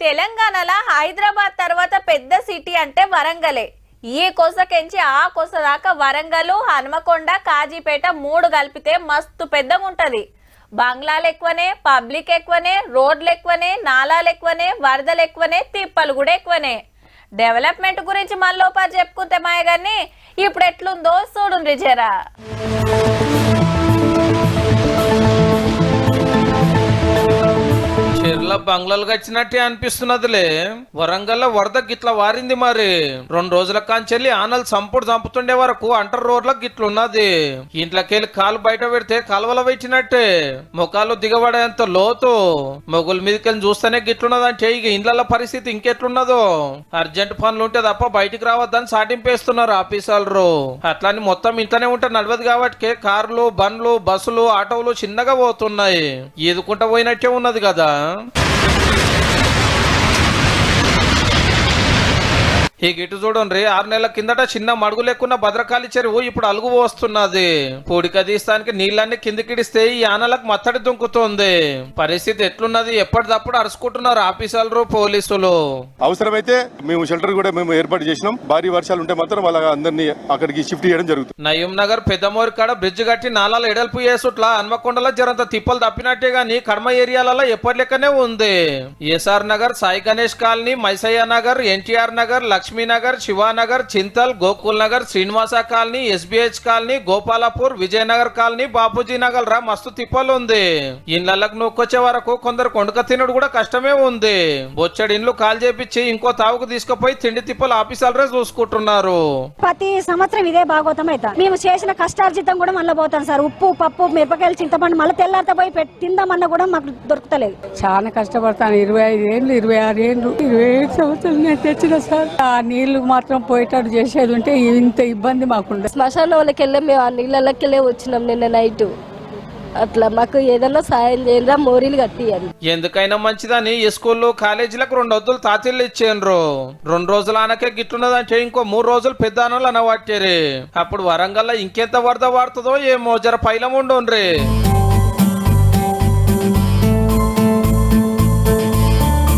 తెలంగాణలో హైదరాబాద్ తర్వాత పెద్ద సిటీ అంటే వరంగలే. ఈ కొసకెంచి ఆ కొస దాకా వరంగల్ హనుమకొండ కాజీపేట మూడు కలిపితే మస్తు పెద్దగా ఉంటుంది బంగ్లాలు ఎక్కువనే పబ్లిక్ ఎక్కువనే రోడ్లు ఎక్కువనే నాలాలు ఎక్కువనే వరదలు ఎక్కువనే తిప్పలు కూడా ఎక్కువనే. డెవలప్మెంట్ గురించి మళ్ళీ చెప్పుకుంటే మాయ గాని ఇప్పుడు ఎట్లుందో చూడుండ్రి జరా. చీరల బంగ్లాలు వచ్చినట్టే అనిపిస్తున్నదిలే. వరంగల్ వరద గిట్ల వారింది మరి. రెండు రోజుల కాంచెల్లి ఆనలు సంపుడు చంపుతుండే వరకు అంటర్ రోడ్ల గిట్లున్నది. ఇంట్లోకెళ్ళి కాలు బయట పెడితే కాలువల పెట్టినట్టే ముఖాలు దిగబడేంత లోతు. మొగుల మీదకెళ్ళి చూస్తేనే గిట్లున్నదంటే ఇక ఇండ్ల పరిస్థితి ఇంకెట్లున్నదో. అర్జెంట్ పనులు ఉంటే తప్ప బయటికి రావద్దని సాటింపేస్తున్నారు ఆఫీసర్లు. అట్లాని మొత్తం ఇంట్లోనే ఉంటే నడవదు కాబట్టి కార్లు బండ్లు బస్సులు ఆటోలు చిన్నగా పోతున్నాయి. ఈదుకుంటా పోయినట్టే ఉన్నది కదా. Thank you. ఈ గిట్టు చూడండి ఆరు నెలల కిందట చిన్న మడుగు లేకున్న భద్రకాళి చెరువు ఇప్పుడు అలుగు పోస్తున్నది. పూడిక తీస్తానికి నీళ్ళన్ని కిందికిడిస్తే ఈ ఆనలకు మత్తడి దుంకుతోంది. పరిస్థితి ఎట్లున్నది? ఎప్పటిదప్పుడు అరుచుకుంటున్నారు ఆఫీసర్లు పోలీసులు. అవసరమైతే మేము షెల్టర్ కూడా మేము ఏర్పాటు చేసినాం. భారీ వర్షాలు ఉంటే మాత్రం వాళ్ళ అందరినీ అక్కడికి షిఫ్ట్ చేయడం జరుగుతుంది. నయం నగర్ పెద్దమూరి కాడ బ్రిడ్జ్ కట్టి నాలాలు ఎడల్పు చేసుట్లా హన్మకొండలో జరంత తిప్పలు తప్పినట్టే గాని కడమ ఏరియాలలో ఎప్పటి లెక్కనే ఉంది. ఏసార్ Nagar Sai Ganesh colony Maisayya Nagar NTR Nagar Lakshminagar Shivanagar Chintal Gokul Nagar Srinivasa colony SBH colony Gopalpur Vijayanagar colony Bapuji Nagar రా మస్తు తిప్పలు ఉంది ఇళ్ళకు నొక్కొచ్చే వరకు కొందరు కొండక తినడు కూడా కష్టమే ఉంది. బొచ్చడి ఇండ్లు కాల్ చేపించి ఇంకో తావుకు తీసుకుపోయి తిండి తిప్పలు ఆఫీసర్లే చూసుకుంటున్నారు. ప్రతి సంవత్సరం ఇదే భాగవతం అవుతా. మేము చేసిన కష్టార్జితం కూడా మళ్ళీ పోతాం సార్. ఉప్పు పప్పు మిరపకాయలు చింతపండు మళ్ళీ తెల్లారితో పోయి తిందామన్నా కూడా మాకు దొరుకుతలేదు. చాలా కష్టపడతాను. ఇరవై ఐదు ఏళ్ళు ఇరవై ఆరు ఏళ్ళు ఇరవై ఏడు సంవత్సరాలు నేను తెచ్చిన సార్. ఆ నీళ్ళు మాత్రం పోయేటట్టు చేసేది ఉంటే ఇంత ఇబ్బంది మాకుండే శ్మశానంలోకి వెళ్ళి మేము ఆ నీళ్ళకి వెళ్ళి వచ్చినాం నిన్న నైట్. అట్లా మాకు ఏదైనా సాయం చేయండి మోరీలు కట్టియండి. ఎందుకైనా మంచిదని ఈ స్కూల్లో కాలేజీలకు రెండు వద్దులు తాతీళ్ళు ఇచ్చేండ్రు రెండు రోజులు ఆనకే గిట్లున్నదంటే ఇంకో మూడు రోజులు పెద్దానలు అనవాటేరి అప్పుడు వరంగల్ ఇంకెంత వరద వాడుతుందో ఏమో జర పైలం ఉండుండ్రి.